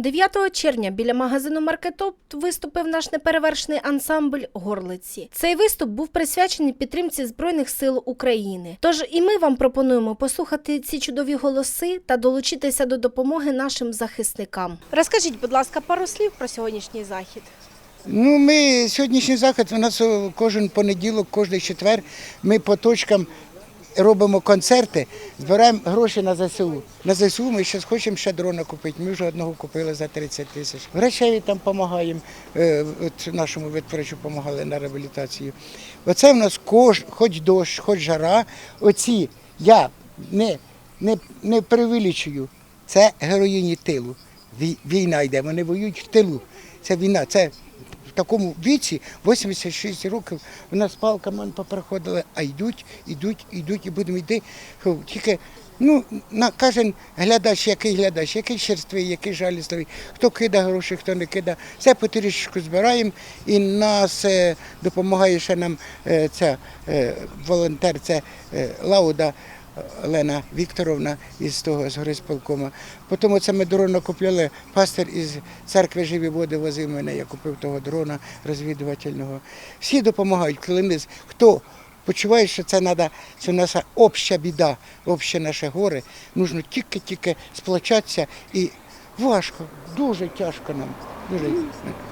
9 червня біля магазину Маркетоп виступив наш неперевершений ансамбль Горлиці. Цей виступ був присвячений підтримці Збройних сил України. Тож і ми вам пропонуємо послухати ці чудові голоси та долучитися до допомоги нашим захисникам. Розкажіть, будь ласка, пару слів про сьогоднішній захід. Ну, ми сьогоднішній захід у нас кожен понеділок, кожен четвер. Ми по точкам робимо концерти, збираємо гроші на ЗСУ. На ЗСУ ми ще хочемо ще дрона купити. Ми вже одного купили за 30 тисяч. Грошей там допомагаємо. е, нашому ветврачу допомагали на реабілітацію. Оце в нас кож, хоч дощ, хоч жара. Оці я не, не, не преувеличую. Це героїні тилу. Війна йде, вони воюють в тилу. Це війна, це такому віці, 86 років, у нас палками он поприходили, а йдуть, йдуть, йдуть і будемо йти. Тільки ну, на кожен глядач, який глядач, який черствий, який жалісливий, хто кидає гроші, хто не кидає. Все потрішечку збираємо і нас е, допомагає ще нам е, ця е, волонтер, це Лауда. Олена Вікторовна із того з горисполкома. Потім оце ми дрона купляли. Пастир із церкви Живі води возив мене. Я купив того дрона розвідувального. Всі допомагають, ми хто почуває, що це треба, це наша обща біда, обще наше горе. Нужно тільки-тільки сплачатися і важко, дуже тяжко нам.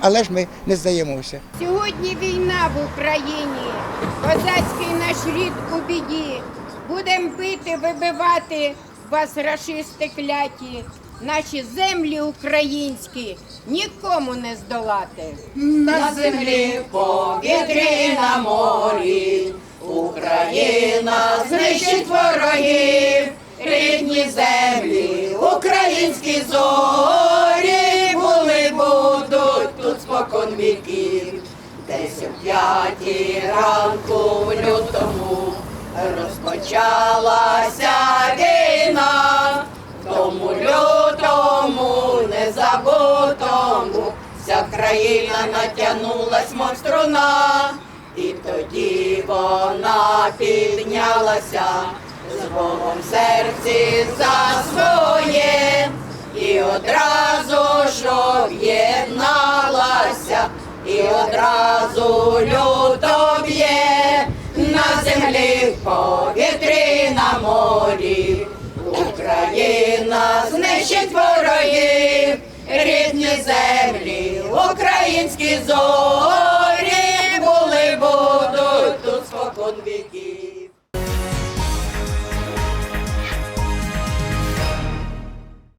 Але ж ми не здаємося. Сьогодні війна в Україні, козацький наш рід у біді. Будем бити, вибивати вас, рашисти кляті. Наші землі українські нікому не здолати. На землі, повітрі, на морі, Україна знищить ворогів, рідні землі, українські зорі були будуть тут спокон віків. Десь о п'ятій ранку в лютому розпочалася війна. Тому лютому незабутому вся країна натягнулась, мов струна, і тоді вона піднялася з Богом серці за своє, і одразу ж об'єдналася, і одразу люто б'є рідні землі, українські зорі.